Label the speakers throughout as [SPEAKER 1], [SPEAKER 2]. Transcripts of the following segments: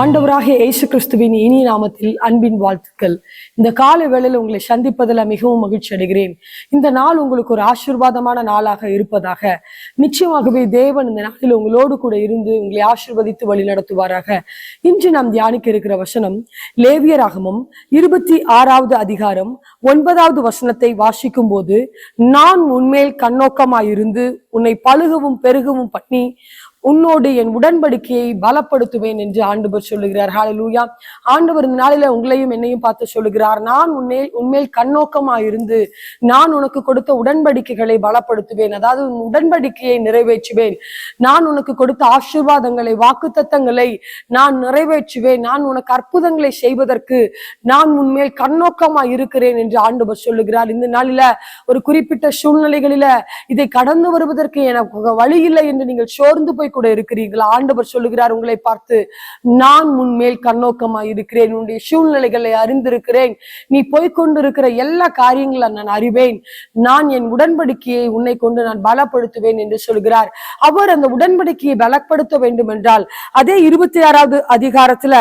[SPEAKER 1] ஆண்டவராக இயேசு கிறிஸ்துவின் இனி நாமத்தில் அன்பின் வாழ்த்துக்கள். இந்த கால வேளையில் உங்களை சந்திப்பதில் மிகவும் மகிழ்ச்சி அடைகிறேன். இந்த நாள் உங்களுக்கு ஒரு ஆசீர்வாதமான நாளாக இருப்பதாக. நிச்சயமாகவே தேவன் இந்த நாளில் உங்களோடு கூட இருந்து உங்களை ஆசிர்வதித்து வழி நடத்துவாராக. இன்று நாம் தியானிக்க இருக்கிற வசனம் லேவியராகமும் இருபத்தி ஆறாவது அதிகாரம் ஒன்பதாவது வசனத்தை வாசிக்கும் போது நான் உன்மேல் கண்ணோக்கமாயிருந்து உன்னை பழுகவும் பெருகவும் பண்ணி உன்னோடு என் உடன்படிக்கையை பலப்படுத்துவேன் என்று ஆண்டவர் சொல்லுகிறார். ஹாலலூயா ஆண்டவர் இந்த நாளில உங்களையும் என்னையும் பார்த்து சொல்லுகிறார். நான் உன்னே உன்மேல் கண்ணோக்கமா இருந்து நான் உனக்கு கொடுத்த உடன்படிக்கைகளை பலப்படுத்துவேன். அதாவது உன் உடன்படிக்கையை நிறைவேற்றுவேன். நான் உனக்கு கொடுத்த ஆசீர்வாதங்களை வாக்குத்தத்தங்களை நான் நிறைவேற்றுவேன். நான் உனக்கு அற்புதங்களை செய்வதற்கு நான் உன்மேல் கண்ணோக்கமா இருக்கிறேன் என்று ஆண்டவர் சொல்லுகிறார். இந்த நாளில ஒரு குறிப்பிட்ட சூழ்நிலைகளில இதை கடந்து வருவதற்கு எனக்கு வழி இல்லை என்று நீங்கள் சோர்ந்து போய் கூட இருக்கிறீர்களா. ஆண்டவர் சொல்லுகிறார் உங்களை பார்த்து நான் உன்மேல் கண்ணோக்கமா இருக்கிறேன். உன்னுடைய சூழ்நிலைகளை அறிந்திருக்கிறேன். நீ போய்கொண்டிருக்கிற எல்லா காரியங்களை நான் அறிவேன். நான் என் உடன்படிக்கையை உன்னை கொண்டு நான் பலப்படுத்துவேன் என்று சொல்கிறார். அவர் அந்த உடன்படிக்கையை பலப்படுத்த வேண்டும் என்றால் அதே இருபத்தி ஆறாவது அதிகாரத்துல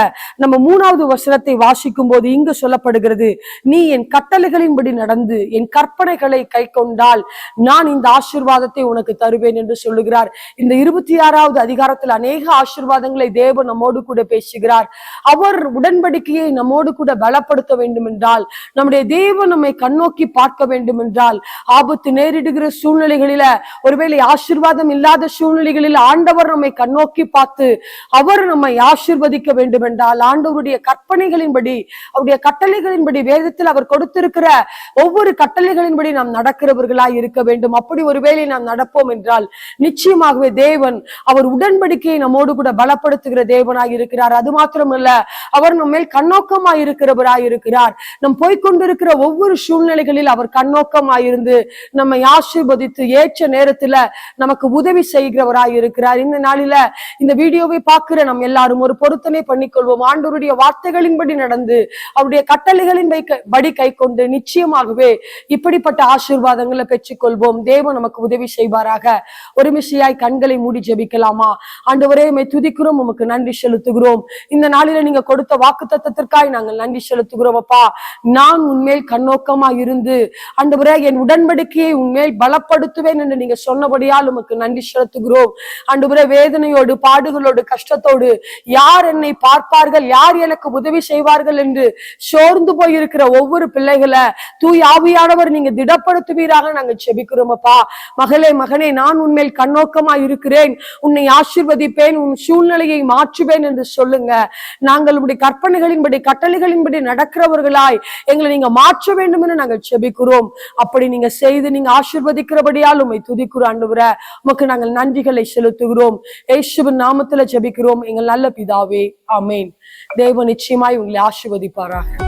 [SPEAKER 1] நம்ம மூணாவது வசனத்தை வாசிக்கும் போது இங்கு சொல்லப்படுகிறது நீ என் கட்டளைகளின்படி நடந்து என் கற்பனைகளை கை கொண்டால் நான் இந்த ஆசிர்வாதத்தை உனக்கு தருவேன் என்று சொல்லுகிறார். இந்த இருபத்தி ஆறாவது ஆறாவது அதிகாரத்தில் அநேக ஆசீர்வாதங்களை தேவன் நம்மோடு கூட பேசுகிறார். அவர் உடன்படிக்கையை நம்மோடு கூட பலப்படுத்த வேண்டும் என்றால் நம்முடைய தேவன் நம்மை கண்ணோக்கி பார்க்க வேண்டும் என்றால் ஆபத்து நேரிடுகிற சூழ்நிலைகளில ஒருவேளை ஆசீர்வாதம் இல்லாத சூழ்நிலைகளில் ஆண்டவர் நம்மை கண்ணோக்கி பார்த்து அவர் நம்மை ஆசீர்வதிக்க வேண்டும் என்றால் ஆண்டவருடைய கற்பனைகளின்படி அவருடைய கட்டளைகளின்படி வேதத்தில் அவர் கொடுத்திருக்கிற ஒவ்வொரு கட்டளைகளின்படி நாம் நடக்கிறவர்களாய் இருக்க வேண்டும். அப்படி ஒருவேளை நாம் நடப்போம் என்றால் நிச்சயமாகவே தேவன் அவர் உடன்படிக்கையை நம்மோடு கூட பலப்படுத்துகிற தேவனாய் இருக்கிறார். அது மாத்திரமல்ல அவர் நம்ம மேல் கண்ணோக்கமாய் இருக்கிறவராய் இருக்கிறார். நம் போய்க்கொண்டிருக்கிற ஒவ்வொரு சூழ்நிலைகளில் அவர் கண்ணோக்கமாய் இருந்து நம்மை ஆசீர்வதித்து ஏற்ற நேரத்துல நமக்கு உதவி செய்கிறவராய் இருக்கிறார். இந்த நாளில இந்த வீடியோவை பார்க்கிற நம் எல்லாரும் ஒரு பொருத்தனை பண்ணிக்கொள்வோம். ஆண்டவருடைய வார்த்தைகளின்படி நடந்து அவருடைய கட்டளைகளின் படி கை கொண்டு நிச்சயமாகவே இப்படிப்பட்ட ஆசீர்வாதங்களை பெற்றுக்கொள்வோம். தேவன் நமக்கு உதவி செய்வாராக. ஒரு மிஷியாய் கண்களை மூடி வைக்கலாமா ஆண்டவரே உம்மை துதிக்கிறோம் உமக்கு நன்றி செலுத்துகிறோம். இந்த நாளில நீங்க கொடுத்த வாக்கு தத்துவத்திற்காய் நாங்கள் நன்றி செலுத்துகிறோம் அப்பா. நான் உண்மையில் கண்ணோக்கமா இருந்து ஆண்டவரே என் உடன்படிக்கையை உண்மையில் பலப்படுத்துவேன் என்று நீங்க சொன்னபடியால் உமக்கு நன்றி செலுத்துகிறோம். ஆண்டவரே வேதனையோடு பாடுகளோடு கஷ்டத்தோடு யார் என்னை பார்ப்பார்கள் யார் எனக்கு உதவி செய்வார்கள் என்று சோர்ந்து போயிருக்கிற ஒவ்வொரு பிள்ளைகளை தூய் ஆவியானவர் நீங்க திடப்படுத்துவீராக நாங்கள் செபிக்கிறோம் அப்பா. மகளே மகனே நான் உண்மையில் கண்ணோக்கமா இருக்கிறேன். உன்னை ஆசிர்வதிப்பேன் உன் சூழ்நிலையை மாற்றுவேன் என்று சொல்லுங்க. நாங்கள் உடைய கற்பனைகளின்படி கட்டளைகளின்படி நடக்கிறவர்களாய் எங்களை நீங்க மாற்ற வேண்டும் என்று நாங்கள் செபிக்கிறோம். அப்படி நீங்க செய்து நீங்க ஆசிர்வதிக்கிறபடியால் உண்மை துதிக்கிறோம் ஆண்டவரே. உமக்கு நாங்கள் நன்றிகளை செலுத்துகிறோம். ஏசுவின் நாமத்துல ஜெபிக்கிறோம் எங்கள் நல்ல பிதாவே. ஆமேன். தேவ நிச்சயமாய் உங்களை ஆசிர்வதிப்பாராக.